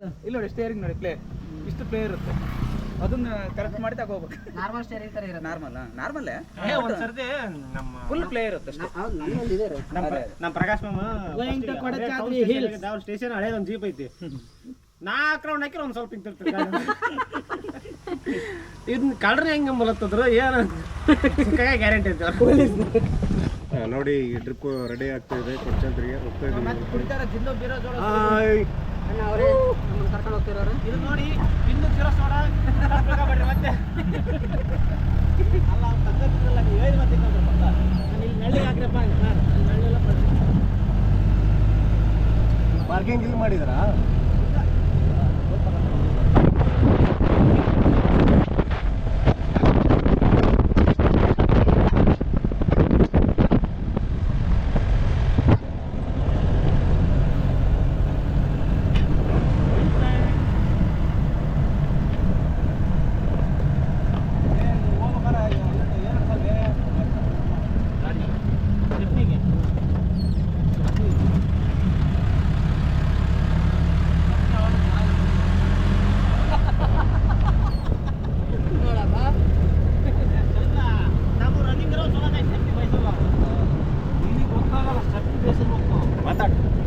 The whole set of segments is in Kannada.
ಇಲ್ಲಿ ನೋಡಿ ಸ್ಟೇರಿಂಗ್ ನೋಡಿ ಪ್ಲೇ ಇಷ್ಟು ಪ್ಲೇ ಇರುತ್ತೆ. ಅದನ್ನ ಕರೆಕ್ಟ್ ಮಾಡಿ ತಗೋಬೇಕು. ನಾರ್ಮಲ್ ಸ್ಟೇರಿಂಗ್ ತರ ಇರೋ ನಾರ್ಮಲ್ ನಾರ್ಮಲ್ ಏ, ಒಂದ್ ಸರ್ತಿ ನಮ್ಮ ಫುಲ್ ಪ್ಲೇ ಇರುತ್ತೆ ಅಷ್ಟೇ. ನಮ್ಮಲ್ಲಿ ಇದೆ ನಮ್ಮ ಪ್ರಕಾಶ್ ಮಾಮ. ಸ್ಟೇಷನ್ ಹಳೆ ಒಂದು ಜೀಪ್ ಐತಿ. ನಾಲ್ಕು ರೌಂಡ್ ಹಾಕಿರ ಒಂದು ಸ್ವಲ್ಪ ಹಿಂತಿರ್ತಾರೆ. ಇದನ್ನ ಕಳ್ರಿ ಹೆಂಗ ಮಲತ್ತದ್ರು ಏನು ಗ್ಯಾರಂಟಿ ಐತಿ. ಹಾ, ನೋಡಿ ಈ ಟ್ರಿಪ್ ರೆಡಿ ಆಗ್ತಾ ಇದೆ. ಕೊಡ್ಚಂತ್ರಿಗೆ ಹೋಗ್ತಾ ಇದೀವಿ ಅವರೇ ನಮ್ಮನ್ನ ಕರ್ಕೊಂಡು ಹೋಗ್ತಿರೋರು ಇದು ನೋಡಿ ಇನ್ನು ಬೇಡ್ರಿ ಮತ್ತೆ ಅಲ್ಲ ನೀವ್ ಮತ್ತೆ. ನಾನು ಇಲ್ಲಿ ನಳ್ಳಿಗೆ ಹಾಕ್ರಪ್ಪ ಅಂದೆ. ನಾನು ಅಲ್ಲಿ ನಳ್ಳೆಲ್ಲ ಬರ್ತೀನಿ. ಪಾರ್ಕಿಂಗ್ ಇಲ್ಲಿ ಮಾಡಿದಾರಾ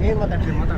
えまた来てまた。